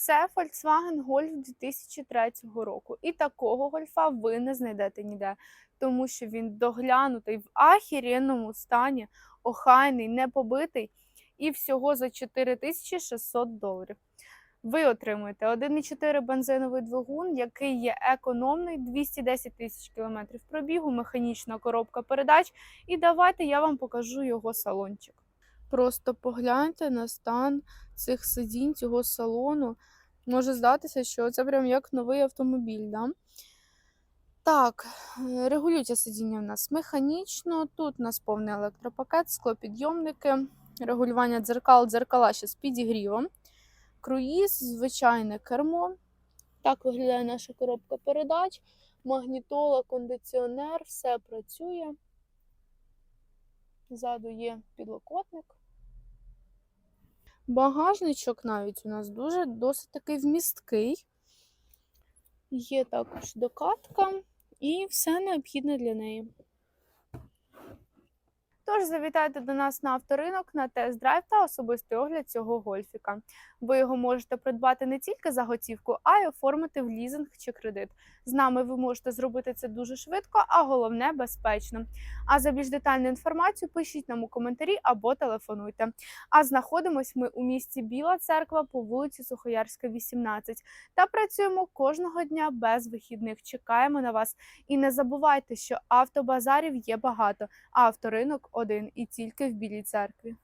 Це Volkswagen Golf 2003 року. І такого гольфа ви не знайдете ніде, тому що він доглянутий в ахіренному стані, охайний, не побитий і всього за 4600 доларів. Ви отримуєте 1,4 бензиновий двигун, який є економний, 210 тисяч кілометрів пробігу, механічна коробка передач. І давайте я вам покажу його салончик. Просто погляньте на стан цих сидінь, цього салону. Може здатися, що це прям як новий автомобіль. Да? Так, е, регулюється сидіння в нас механічно. Тут у нас повний електропакет, склопідйомники, регулювання дзеркал, дзеркала ще з підігрівом. Круїз, звичайне кермо. Так виглядає наша коробка передач. Магнітола, кондиціонер, все працює. Ззаду є підлокотник. Багажничок навіть у нас дуже досить такий вмісткий. Є також докатка і все необхідне для неї. Тож завітайте до нас на авторинок на тест-драйв та особистий огляд цього гольфіка. Ви його можете придбати не тільки за готівку, а й оформити в лізинг чи кредит. З нами ви можете зробити це дуже швидко, а головне безпечно. А за більш детальну інформацію пишіть нам у коментарі або телефонуйте. А знаходимось ми у місті Біла Церква по вулиці Сухоярська, 18. Та працюємо кожного дня без вихідних. Чекаємо на вас. І не забувайте, що автобазарів є багато, а авторинок один і тільки в Білій церкві.